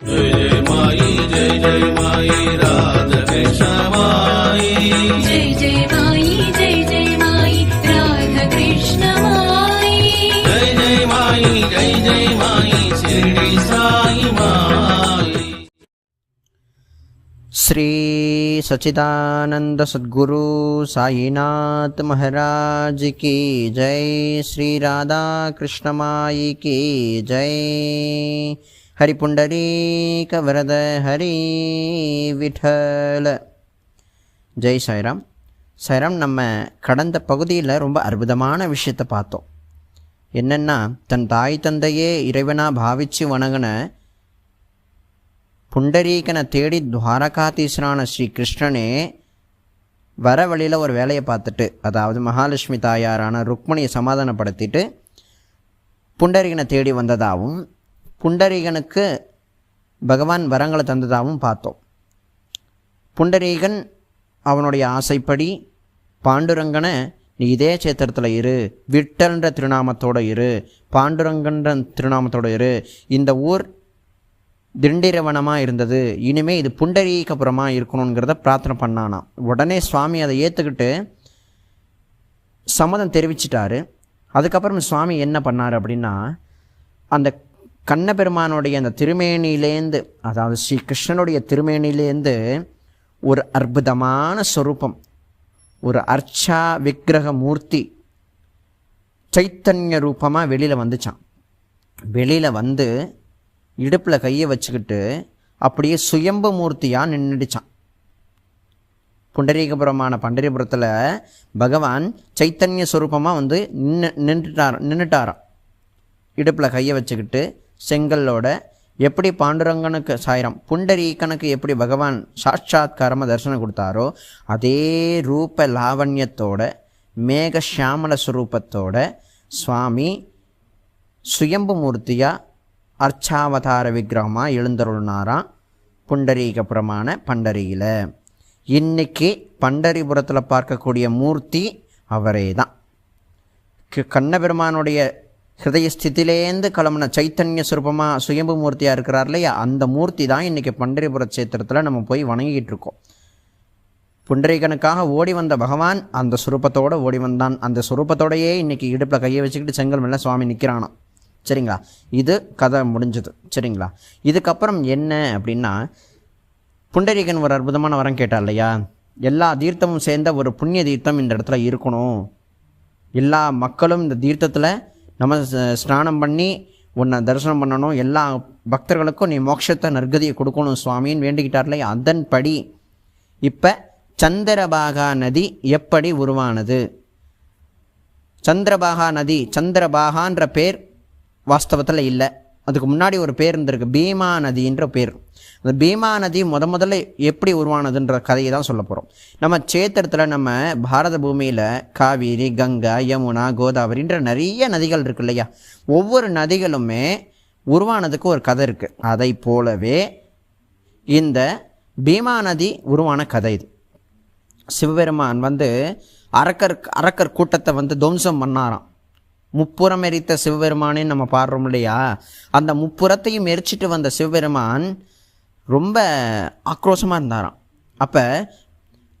जय जय माई जय जय माई राधा कृष्ण माई। जय जय माई जय जय माई राधा कृष्ण माई। जय जय माई जय जय माई शिरडी साई माई। श्री सच्चिदानंद सद्गुरु साईनाथ महाराज की जय श्री राधा कृष्ण माई की जय ஹரி ஹரிபுண்டரீகவரத ஹரி விட்டல. ஜெய் சைராம் சாய்ராம் நம்ம கடந்த பகுதியில் ரொம்ப அற்புதமான விஷயத்தை பார்த்தோம். என்னென்னா தன் தாய் தந்தையே இறைவனாக பாவித்து வணங்கின புண்டரீகனை தேடி துவாரகாதீஸ்வரான ஸ்ரீ கிருஷ்ணனே வர வழியில் ஒரு வேலையை பார்த்துட்டு அதாவது மகாலட்சுமி தாயாரான ருக்மணியை சமாதானப்படுத்திட்டு புண்டரீகனை தேடி வந்ததாகவும் புண்டரீகனுக்கு பகவான் வரங்களை தந்ததாகவும் பார்த்தோம். புண்டரீகன் அவனுடைய ஆசைப்படி பாண்டுரங்கனை நீ இதே சேத்திரத்தில் இரு விட்டல்ன்ற திருநாமத்தோடு இரு பாண்டுரங்கன்ற திருநாமத்தோடு இரு. இந்த ஊர் திண்டிரவனமாக இருந்தது இனிமேல் இது புண்டரீகபுரமாக இருக்கணுங்கிறத பிரார்த்தனை பண்ணானாம். உடனே சுவாமி அதை ஏற்றுக்கிட்டு சம்மதம் தெரிவிச்சிட்டாரு. அதுக்கப்புறம் சுவாமி என்ன பண்ணார் அப்படின்னா அந்த கண்ணபெருமானுடைய அந்த திருமேனிலேருந்து அதாவது ஸ்ரீகிருஷ்ணனுடைய திருமேனிலேருந்து ஒரு அற்புதமான சொரூபம் ஒரு அர்ச்சா விக்கிரக மூர்த்தி சைத்தன்ய ரூபமாக வெளியில் வந்துச்சான் வெளியில் வந்து இடுப்பில் கையை வச்சுக்கிட்டு அப்படியே சுயம்பு மூர்த்தியாக நின்றுடுச்சான் புண்டரீகபுரமான பண்டரிபுரத்தில் பகவான் சைத்தன்ய ஸ்வரூபமாக வந்து நின்று நின்றுட்டார் நின்றுட்டாராம் இடுப்பில் கையை வச்சுக்கிட்டு செங்கல்லோட எப்படி பாண்டுரங்கனுக்கு சாயிரம் புண்டரீகனுக்கு எப்படி பகவான் சாட்சாத்காரமாக தரிசனம் கொடுத்தாரோ அதே ரூப லாவண்யத்தோட மேக சியாமல ஸ்வரூபத்தோட சுவாமி சுயம்பு மூர்த்தியாக அர்ச்சாவதார விக்கிரகமாக எழுந்தருளினாராம் புண்டரீகபுரமான பண்டரியில். இன்னைக்கு பண்டரிபுரத்தில் பார்க்கக்கூடிய மூர்த்தி அவரே தான் கண்ணபெருமானுடைய ஹிருதயஸ்தித்திலேருந்து கிளம்புன சைத்தன்ய சுரூபமாக சுயம்பு மூர்த்தியாக இருக்கிறார் இல்லையா? அந்த மூர்த்தி தான் இன்றைக்கி பண்டரிபுர சேத்திரத்தில் நம்ம போய் வணங்கிக்கிட்டு இருக்கோம். புண்டரீகனுக்காக ஓடி வந்த பகவான் அந்த சுரூபத்தோடு ஓடி வந்தான். அந்த சுரூபத்தோடையே இன்றைக்கி இடுப்பில் கையை வச்சுக்கிட்டு செங்கல் மேலே சுவாமி நிற்கிறானோ சரிங்களா? இது கதை முடிஞ்சது. சரிங்களா? இதுக்கப்புறம் என்ன அப்படின்னா புண்டரீகன் ஒரு அற்புதமான வரம் கேட்டா இல்லையா? எல்லா தீர்த்தமும் சேர்ந்த ஒரு புண்ணிய தீர்த்தம் இந்த இடத்துல இருக்கணும். எல்லா மக்களும் இந்த தீர்த்தத்தில் நம்ம ஸ்நானம் பண்ணி உன்னை தரிசனம் பண்ணணும் எல்லா பக்தர்களுக்கும் நீ மோட்சத்தை நற்கதியை கொடுக்கணும் சுவாமின்னு வேண்டிக்கிட்டார் இல்லையா அதன்படி இப்போ சந்திரபாகா நதி எப்படி உருவானது? சந்திரபாகா நதி சந்திரபாகான்ற பேர் வாஸ்தவத்தில் இல்லை. அதுக்கு முன்னாடி ஒரு பேர் இருந்திருக்கு பீமா நதின்ற பேர். அந்த பீமா நதி முத முதல்ல எப்படி உருவானதுன்ற கதையை தான் சொல்ல போகிறோம் நம்ம சேத்திரத்தில் நம்ம பாரத பூமியில் காவேரி கங்கா யமுனா கோதாவரின்ற நிறைய நதிகள் இருக்கு இல்லையா? ஒவ்வொரு நதிகளுமே உருவானதுக்கு ஒரு கதை இருக்குது அதை போலவே இந்த பீமா நதி உருவான கதை இது. சிவபெருமான் வந்து அரக்கர் அரக்கர் கூட்டத்தை வந்து துவம்சம் பண்ணாராம். முப்புறம் எரித்த சிவபெருமானே நம்ம பாடுறோம் இல்லையா? அந்த முப்புறத்தையும் எரிச்சிட்டு வந்த சிவபெருமான் ரொம்ப ஆக்ரோஷமாக இருந்தாராம். அப்போ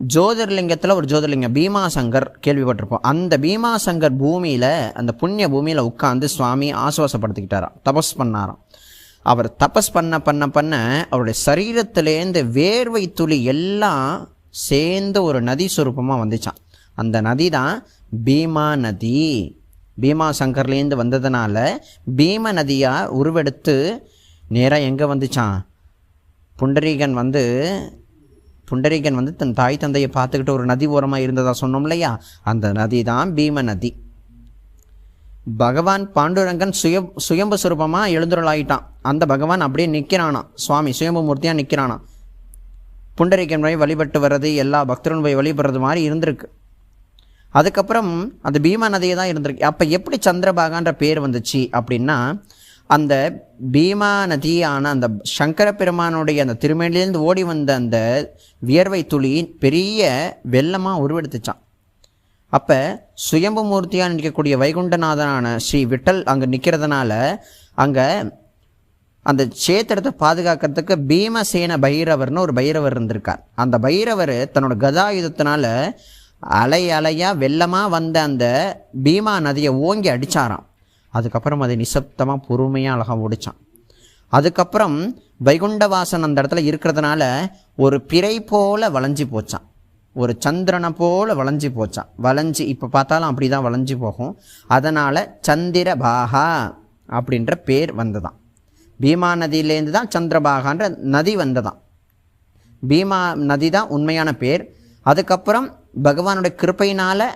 ஜோதிர்லிங்கத்தில் ஒரு ஜோதிர்லிங்கம் பீமாசங்கர் கேள்விப்பட்டிருப்போம். அந்த பீமாசங்கர் பூமியில் அந்த புண்ணிய பூமியில் உட்காந்து சுவாமி ஆசுவாசப்படுத்திக்கிட்டாராம். தபஸ் பண்ணாராம். அவர் தபஸ் பண்ண பண்ண பண்ண அவருடைய சரீரத்திலேருந்து வேர்வை துளி எல்லாம் சேர்ந்து ஒரு நதி சுரூபமாக வந்துச்சான் அந்த நதி தான் பீமா நதி. பீமா சங்கர்லேருந்து வந்ததுனால பீம நதியாக உருவெடுத்து நேராக எங்கே வந்துச்சான் புண்டரீகன் வந்து புண்டரீகன் வந்து தன் தாய் தந்தையை பார்த்துக்கிட்டு ஒரு நதி ஓரமாக இருந்ததா சொன்னோம் இல்லையா அந்த நதி தான் பீம நதி. பகவான் பாண்டுரங்கன் சுய சுயம்பு சுரூபமாக எழுந்துருளாயிட்டான். அந்த பகவான் அப்படியே நிற்கிறானா சுவாமி சுயம்பு மூர்த்தியாக நிற்கிறானாம் புண்டரீகன் போய் வழிபட்டு வர்றது எல்லா பக்தரும் போய் வழிபடுறது மாதிரி இருந்திருக்கு. அதுக்கப்புறம் அந்த பீமா நதியை தான் இருந்திருக்கு. அப்போ எப்படி சந்திரபாகான்ற பேர் வந்துச்சு அப்படின்னா அந்த பீமா நதியான அந்த சங்கர பெருமானுடைய அந்த திருமேனிலேருந்து ஓடி வந்த அந்த வியர்வை துளி பெரிய வெள்ளமாக உருவெடுத்துச்சான் அப்போ சுயம்பு மூர்த்தியாக நிற்கக்கூடிய வைகுண்டநாதனான ஸ்ரீ விட்டல் அங்கே நிற்கிறதுனால அங்கே அந்த சேத்திரத்தை பாதுகாக்கிறதுக்கு பீமசேன பைரவர்னு ஒரு பைரவர் இருந்திருக்கார். அந்த பைரவர் தன்னோட கதாயுதத்தினால அலை அலையாக வெள்ளமாக வந்த அந்த பீமா நதியை ஓங்கி அடிச்சாராம். அதுக்கப்புறம் அதை நிசப்தமாக பொறுமையாக அழகாக ஓடிச்சான் அதுக்கப்புறம் வைகுண்டவாசன் அந்த இடத்துல இருக்கிறதுனால ஒரு பிறை போல வளைஞ்சு போச்சான். ஒரு சந்திரனை போல் வளைஞ்சு போச்சான். வளைஞ்சு இப்போ பார்த்தாலும் அப்படி தான் வளைஞ்சு போகும். அதனால் சந்திரபாகா அப்படின்ற பேர் வந்ததான் பீமா நதியிலேருந்து தான் சந்திரபாகான்ற நதி வந்ததான் பீமா நதி தான் உண்மையான பேர். அதுக்கப்புறம் பகவானுடைய கிருப்பையினால்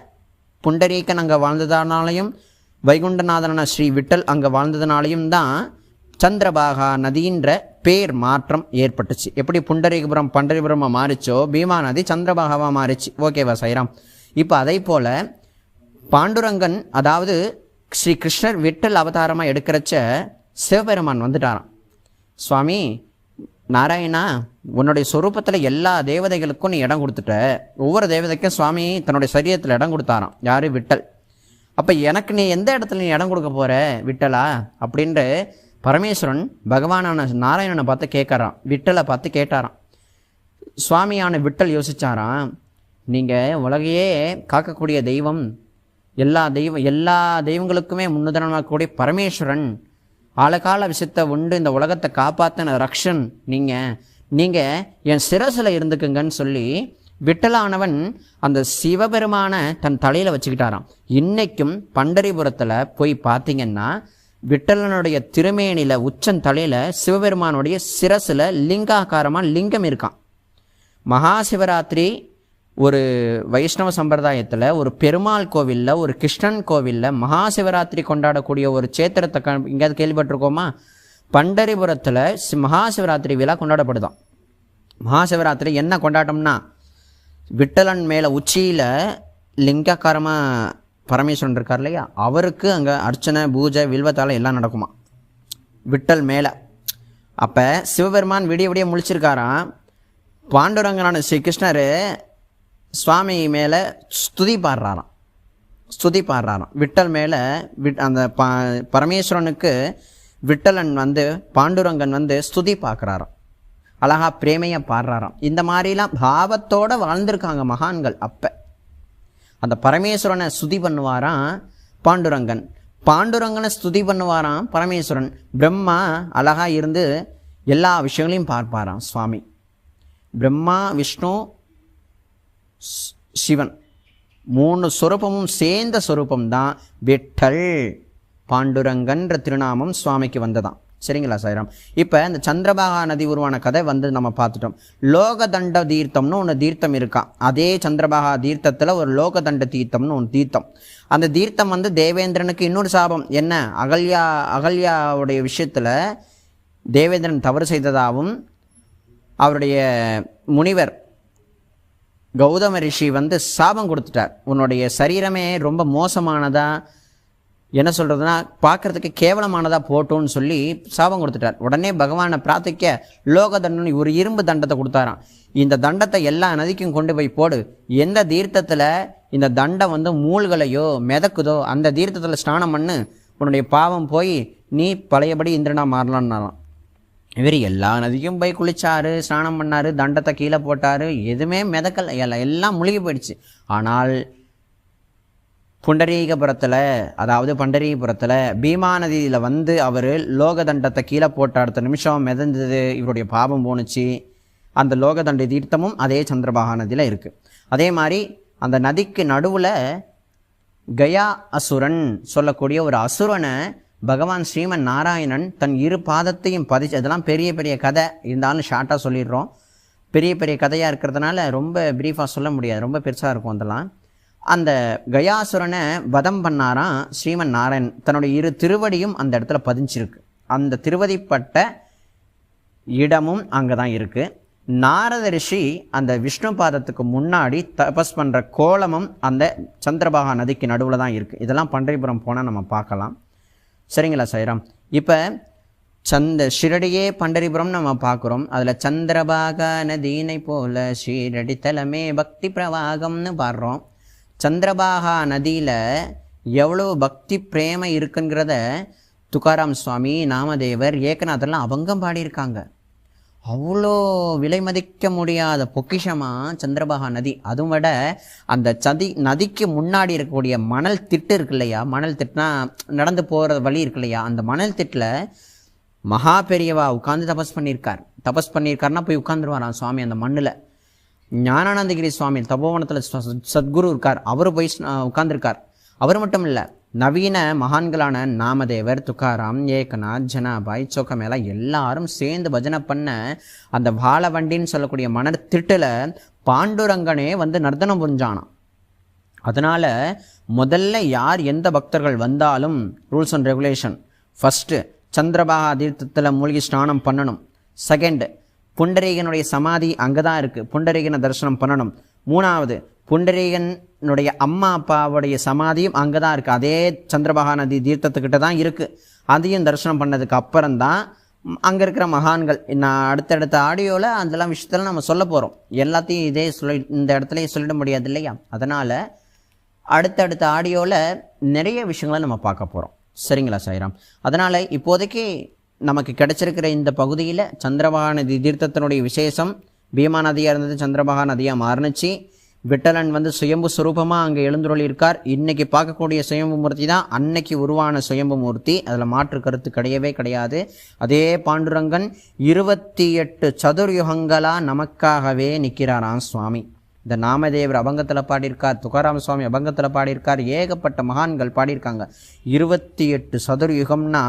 புண்டரீகன் அங்கே வாழ்ந்ததானாலையும் வைகுண்டநாதனான ஸ்ரீ விட்டல் அங்கே வாழ்ந்ததுனாலையும் தான் சந்திரபாகா நதின்ற பேர் மாற்றம் ஏற்பட்டுச்சு. எப்படி புண்டரீகபுரம் பண்டரிபுரமாக மாறிச்சோ பீமா நதி சந்திரபாகாவாக மாறிச்சு. ஓகேவா சைராம் இப்போ அதே போல் பாண்டுரங்கன் அதாவது ஸ்ரீ கிருஷ்ணர் விட்டல் அவதாரமாக எடுக்கிறச்ச சிவபெருமான் வந்துட்டாராம். சுவாமி நாராயணா உன்னுடைய சொரூபத்தில் எல்லா தேவதைகளுக்கும் நீ இடம் கொடுத்துட்ட. ஒவ்வொரு தேவதைக்கும் சுவாமி தன்னுடைய சரீரத்தில் இடம் கொடுத்தாராம். யார்? விட்டல். அப்போ எனக்கு நீ எந்த இடத்துல நீ இடம் கொடுக்க போகிற விட்டலா? அப்படின்ட்டு பரமேஸ்வரன் பகவானான நாராயணனை பார்த்து கேட்குறான் விட்டலை பார்த்து கேட்டாராம். சுவாமியான விட்டல் யோசிச்சாராம் நீங்கள் உலகையே காக்கக்கூடிய தெய்வம் எல்லா தெய்வம் எல்லா தெய்வங்களுக்குமே முன்னுதாரணமாகக்கூடிய பரமேஸ்வரன் ஆழகால விஷயத்தை உண்டு இந்த உலகத்தை காப்பாற்றின ரக்ஷன் நீங்கள் நீங்கள் என் சிரசில் இருந்துக்குங்கன்னு சொல்லி விட்டலானவன் அந்த சிவபெருமானை தன் தலையில் வச்சுக்கிட்டாராம். இன்னைக்கும் பண்டரிபுரத்தில் போய் பார்த்தீங்கன்னா விட்டலனுடைய திருமேனியில் உச்சன் தலையில் சிவபெருமானுடைய சிரசில் லிங்காகாரமாக லிங்கம் இருக்கான் மகா சிவராத்திரி ஒரு வைஷ்ணவ சம்பிரதாயத்தில் ஒரு பெருமாள் கோவிலில் ஒரு கிருஷ்ணன் கோவிலில் மகா சிவராத்திரி கொண்டாடக்கூடிய ஒரு சேத்திரத்தை க எங்கேயாவது கேள்விப்பட்டிருக்கோமா? பண்டரிபுரத்தில் சி மகா சிவராத்திரி விழா கொண்டாடப்படுதான் மகா சிவராத்திரி என்ன கொண்டாட்டம்னா விட்டலன் மேலே உச்சியில் லிங்கக்காரமாக பரமேஸ்வரன் இருக்கார் இல்லையா? அவருக்கு அங்கே அர்ச்சனை பூஜை வில்வத்தால் எல்லாம் நடக்குமா? விட்டல் மேலே. அப்போ சிவபெருமான் விடிய விடிய முழிச்சிருக்காராம். பாண்டுரங்கனான ஸ்ரீகிருஷ்ணர் சுவாமி மேலே ஸ்துதி பாடுறாராம். ஸ்துதி பாடுறாராம். விட்டல் மேலே விட் அந்த ப பரமேஸ்வரனுக்கு விட்டலன் வந்து பாண்டுரங்கன் வந்து ஸ்துதி பார்க்குறாராம் அழகா பிரேமையாக பாடுறாராம். இந்த மாதிரிலாம் பாவத்தோடு வாழ்ந்திருக்காங்க மகான்கள் அப்போ. அந்த பரமேஸ்வரனை ஸ்துதி பண்ணுவாராம் பாண்டுரங்கன். பாண்டுரங்கனை ஸ்துதி பண்ணுவாராம் பரமேஸ்வரன். பிரம்மா அழகா இருந்து எல்லா விஷயங்களையும் பார்ப்பாராம் சுவாமி. பிரம்மா விஷ்ணு சிவன். மூணு சொரூபமும் சேர்ந்த சொரூபம் தான் விட்டல். பாண்டுரங்கன்ற திருநாமம் சுவாமிக்கு வந்ததான் சரிங்களா சாயிரம்? இப்போ இந்த சந்திரபாகா நதி உருவான கதை வந்து நம்ம பார்த்துட்டோம். லோகதண்ட தீர்த்தம்னு ஒன்று தீர்த்தம் இருக்கான் அதே சந்திரபாகா தீர்த்தத்தில் ஒரு லோகதண்ட தீர்த்தம்னு ஒன்று தீர்த்தம். அந்த தீர்த்தம் வந்து தேவேந்திரனுக்கு இன்னொரு சாபம். என்ன? அகல்யா அகல்யாவுடைய விஷயத்தில் தேவேந்திரன் தவறு செய்ததாகவும் அவருடைய முனிவர் கௌதம ரிஷி வந்து சாபம் கொடுத்துட்டார். உன்னுடைய சரீரமே ரொம்ப மோசமானதாக என்ன சொல்கிறதுனா பார்க்கறதுக்கு கேவலமானதாக போட்டோன்னு சொல்லி சாபம் கொடுத்துட்டார். உடனே பகவானை பிரார்த்திக்க லோக தண்டனை ஒரு இரும்பு தண்டத்தை கொடுத்தாராம். இந்த தண்டத்தை எல்லா நதிக்கும் கொண்டு போய் போடு. எந்த தீர்த்தத்தில் இந்த தண்டம் வந்து மூழ்கலையோ மிதக்குதோ அந்த தீர்த்தத்தில் ஸ்நானம் பண்ணு. உன்னுடைய பாவம் போய் நீ பழையபடி இந்திரனா மாறலான்னாலாம் இவர் எல்லா நதிக்கும் போய் குளிச்சாரு ஸ்நானம் பண்ணார் தண்டத்தை கீழே போட்டாரு. எதுவுமே மிதக்கலை. எல்லாம் எல்லாம் முழுகி போயிடுச்சு. ஆனால் புண்டரீகபுரத்தில் அதாவது பண்டரீகபுரத்தில் பீமா நதியில் வந்து அவர் லோக தண்டத்தை கீழே போட்ட அடுத்த நிமிஷம் மிதந்தது இவருடைய பாவம் போணுச்சு. அந்த லோக தண்ட தீர்த்தமும் அதே சந்திரபாகா நதியில் இருக்குது அதே மாதிரி அந்த நதிக்கு நடுவில் கயா அசுரன் சொல்லக்கூடிய ஒரு அசுரனை பகவான் ஸ்ரீமன் நாராயணன் தன் இரு பாதத்தையும் பதிச்சு அதெல்லாம் பெரிய பெரிய கதை இருந்தாலும் ஷார்ட்டாக சொல்லிடுறோம். பெரிய பெரிய கதையாக இருக்கிறதுனால ரொம்ப ப்ரீஃபாக சொல்ல முடியாது ரொம்ப பெருசாக இருக்கும் அதெல்லாம். அந்த கயாசுரனை வதம் பண்ணாராம் ஸ்ரீமன் நாராயணன் தன்னுடைய இரு திருவடியும் அந்த இடத்துல பதிஞ்சிருக்கு. அந்த திருவதிப்பட்ட இடமும் அங்கே தான் இருக்குது நாரத ரிஷி அந்த விஷ்ணு பாதத்துக்கு முன்னாடி தபஸ் பண்ணுற கோலமும் அந்த சந்திரபாகா நதிக்கு நடுவில் தான் இருக்குது இதெல்லாம் பண்டரிபுரம் போனால் நம்ம பார்க்கலாம். சரிங்களா சைராம்? இப்போ சந்த ஷிரடியே பண்டரிபுரம் நம்ம பார்க்குறோம். அதில் சந்திரபாகா நதியினை போல ஷீரடி தலமே பக்தி பிரவாகம்னு பாடுறோம். சந்திரபாகா நதியில் எவ்வளோ பக்தி பிரேம இருக்குங்கிறத துக்காராம் சுவாமி நாமதேவர் ஏகநாதர்லாம் அவங்கம் பாடியிருக்காங்க. அவ்வளோ விலை மதிக்க முடியாத பொக்கிஷமாக சந்திரபாகா நதி. அதுவும் விட அந்த சதி நதிக்கு முன்னாடி இருக்கக்கூடிய மணல் திட்டு இருக்கு இல்லையா? மணல் திட்டுனா நடந்து போகிற வழி இருக்கு இல்லையா? அந்த மணல் திட்டில் மகா பெரியவா உட்காந்து தபஸ் பண்ணியிருக்கார். தபஸ் பண்ணியிருக்காருன்னா போய் உட்காந்துருவாராம் சுவாமி அந்த மண்ணில். ஞானானந்தகிரி சுவாமி தபோவனத்தில் சத்குரு இருக்கார். அவர் போய் உட்கார்ந்துருக்கார். அவர் மட்டும் இல்லை நவீன மகான்களான நாமதேவர் துக்காராம் ஏகநாத் ஜனாபாய் சோக்கமேலா எல்லாரும் சேர்ந்து பஜனை பண்ண அந்த வாழவண்டின்னு சொல்லக்கூடிய மணர் திட்டில் பாண்டுரங்கனே வந்து நர்த்தனம் புரிஞ்சானான் அதனால் முதல்ல யார் எந்த பக்தர்கள் வந்தாலும் rules and regulation. First Chandrabhaga தீர்த்தத்தில் மூழ்கி ஸ்நானம் பண்ணணும். செகண்டு புண்டரீகனுடைய சமாதி அங்கே தான் இருக்குது புண்டரீகனை தரிசனம் பண்ணணும். மூணாவது புண்டரீகனுடைய அம்மா அப்பாவுடைய சமாதியும் அங்கே தான் இருக்குது அதே சந்திரபகா நதி தீர்த்தத்துக்கிட்ட தான் இருக்குது அதையும் தரிசனம் பண்ணதுக்கு அப்புறம் தான் அங்கே இருக்கிற மகான்கள். நான் அடுத்தடுத்த ஆடியோவில் அதெல்லாம் விஷயத்தில் நம்ம சொல்ல போகிறோம் எல்லாத்தையும் இதே சொல்லி இந்த இடத்துலையே சொல்லிட முடியாது இல்லையா? அதனால் அடுத்தடுத்த ஆடியோவில் நிறைய விஷயங்களை நம்ம பார்க்க போகிறோம் சரிங்களா சாய்ராம்? அதனால் இப்போதைக்கு நமக்கு கிடைச்சிருக்கிற இந்த பகுதியில் சந்திரபகான நதி தீர்த்தத்தினுடைய விசேஷம். பீமா நதியாக இருந்தது சந்திரபாகா நதியாக மாறுனுச்சு. விட்டலன் வந்து சுயம்பு சுரூபமாக அங்கே எழுந்துருளி இருக்கார் இன்றைக்கி பார்க்கக்கூடிய சுயம்பு மூர்த்தி தான் அன்னைக்கு உருவான சுயம்பு மூர்த்தி. அதில் மாற்று கருத்து கிடையவே கிடையாது. அதே பாண்டுரங்கன் இருபத்தி எட்டு சதுர்யுகங்களாக நமக்காகவே நிற்கிறாராம் சுவாமி. இந்த நாமதேவர் அபங்கத்தில் பாடியிருக்கார் துகாராம சுவாமி அபங்கத்தில் பாடியிருக்கார் ஏகப்பட்ட மகான்கள் பாடியிருக்காங்க. இருபத்தி எட்டு சதுர்யுகம்னா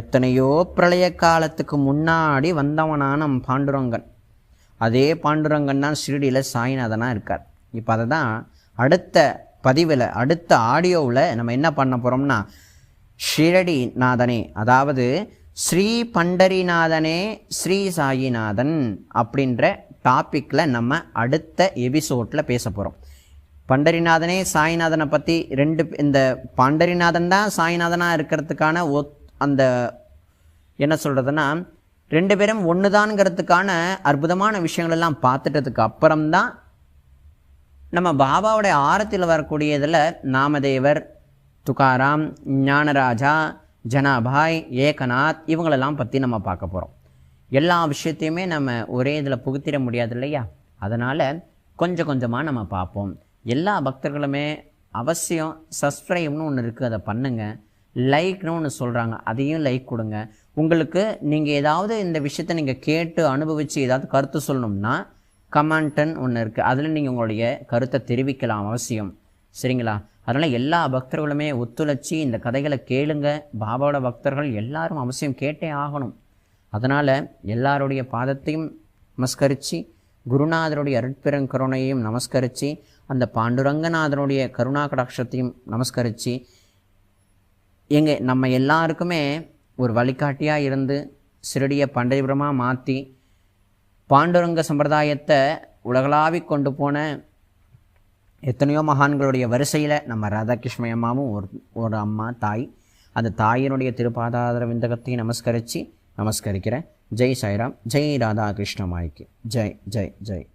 எத்தனையோ பிரளய காலத்துக்கு முன்னாடி வந்தவனான நம் பாண்டுரங்கன். அதே பாண்டுரங்கன் தான் ஷிரடியில் சாய்நாதனாக இருக்கார். இப்போ அதை தான் அடுத்த பதிவில் அடுத்த ஆடியோவில் நம்ம என்ன பண்ண போகிறோம்னா ஷிரடி நாதனே அதாவது ஸ்ரீ பண்டரிநாதனே ஸ்ரீ சாயிநாதன் அப்படின்ற டாப்பிக்கில் நம்ம அடுத்த எபிசோடில் பேச போகிறோம் பண்டரிநாதனே சாய்நாதனை பற்றி ரெண்டு இந்த பண்டரிநாதன் தான் சாய்நாதனாக இருக்கிறதுக்கான ஒத் அந்த என்ன சொல்கிறதுனா ரெண்டு பேரும் ஒன்று தான்ங்கிறதுக்கான அற்புதமான விஷயங்கள் எல்லாம் பார்த்துட்டதுக்கு அப்புறம்தான் நம்ம பாபாவுடைய ஆரத்தில் வரக்கூடியதில் நாமதேவர் துகாராம் ஞானராஜா ஜனாபாய் ஏகநாத் இவங்களெல்லாம் பற்றி நம்ம பார்க்க போகிறோம் எல்லா விஷயத்தையுமே நம்ம ஒரே இதில் புகுத்திட முடியாது இல்லையா அதனால் கொஞ்சம் கொஞ்சமாக நம்ம பார்ப்போம். எல்லா பக்தர்களுமே அவசியம் சப்ஸ்கிரைப்னு ஒன்று இருக்குது அதை பண்ணுங்கள் லைக்னு ஒன்று சொல்கிறாங்க அதையும் லைக் கொடுங்க. உங்களுக்கு நீங்கள் ஏதாவது இந்த விஷயத்தை நீங்கள் கேட்டு அனுபவித்து ஏதாவது கருத்து சொல்லணும்னா கமெண்ட்டுன்னு ஒன்று இருக்குது அதில் நீங்கள் உங்களுடைய கருத்தை தெரிவிக்கலாம் அவசியம். சரிங்களா? அதனால் எல்லா பக்தர்களுமே ஒத்துழைச்சி இந்த கதைகளை கேளுங்க. பாபாவோட பக்தர்கள் எல்லாரும் அவசியம் கேட்டே ஆகணும். அதனால் எல்லாருடைய பாதத்தையும் நமஸ்கரித்து குருநாதருடைய அருட்பெருங்கருணையையும் நமஸ்கரித்து அந்த பாண்டுரங்கநாதனுடைய கருணா கடாட்சத்தையும் நமஸ்கரித்து எங்கள் நம்ம எல்லாருக்குமே ஒரு வழிகாட்டியாக இருந்து சிறடியை பண்டைபுரமாக மாற்றி பாண்டுரங்க சம்பிரதாயத்தை உலகளாவிக் கொண்டு போன எத்தனையோ மகான்களுடைய வரிசையில் நம்ம ராதாகிருஷ்ண அம்மாவும் ஒரு ஒரு அம்மா தாய். அந்த தாயினுடைய திருப்பாதார விந்தகத்தையும் நமஸ்கரித்து நமஸ்கரிக்கிறேன். ஜெய் சாய்ராம். ஜெய் ராதாகிருஷ்ண மாய்க்கு ஜெய் ஜெய் ஜெய்.